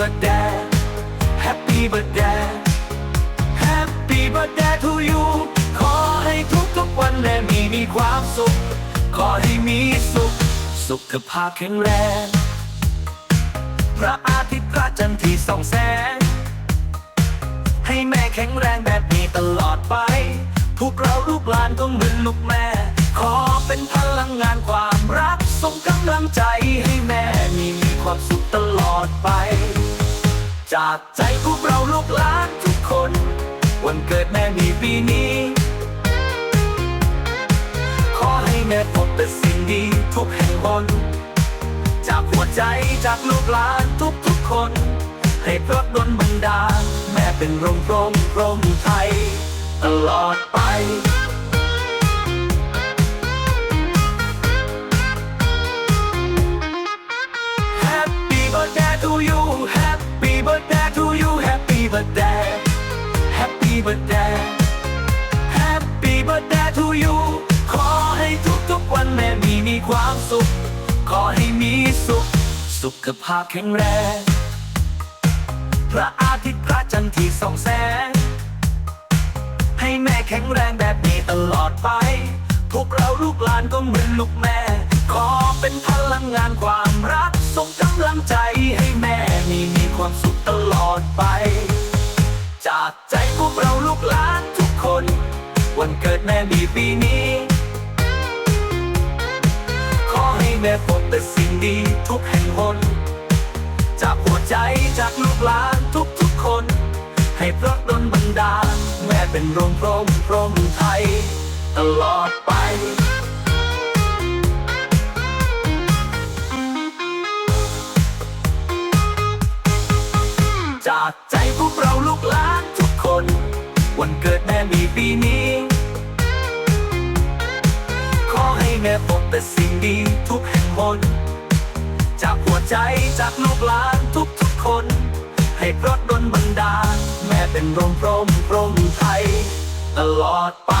birthday Happy birthday Happy birthday to you ขอให้ทุกทุกวันและมีมีความสุข ขอให้มีสุข สุขภาพแข็งแรง พระอาทิตย์พระจันทร์ที่ส่องแสง ให้แม่แข็งแรงแบบนี้ตลอดไป พวกเราลูกหลานต้องเหมือนลูกแม่ ขอเป็นพลังงานความรักส่งกำลังใจให้แม่มีมีความสุขตลอดไป จากใจพวกเราลูกหลานทุกคน วันเกิดแม่มีปีนี้ ขอให้แม่พบแต่สิ่งดีทุกแห่งหนจากหัวใจจากลูกหลานทุกทุกๆคน ให้พระดลบันดาลแม่เป็นร่มร่มรหมไทย ตลอดไป ความสุข ขอให้มีสุข สุขภาพแข็งแรง พระอาทิตย์พระจันทร์ที่ส่องแสง ให้แม่แข็งแรงแบบนี้ตลอดไป พวกเราลูกหลานก็เหมือนลูกแม่ ขอเป็นพลังงานความรัก ส่งกำลังใจให้แม่มีมีความสุขตลอดไป จากใจพวกเราลูกหลานทุกคน วันเกิดแม่มีปีนี้ แม่พบแต่สิ่งดีทุกแห่งหน จากหัวใจจากลูกหลานทุกทุกๆคน ให้พระดลบันดาลแม่เป็นร่มโพร่มพรมไทย ตลอดไปจากใจพวกเราลูกหลานทุกคน วันเกิดแม่มีปีนี้ ขอให้แม่พบแต่สิ่งดีทุก มนจากหัวใจจากลูกหลานทุกทุกๆคน ให้พรถดลบันดาลแม่เป็นร่มโพร่มพรหมไทย ตลอดไป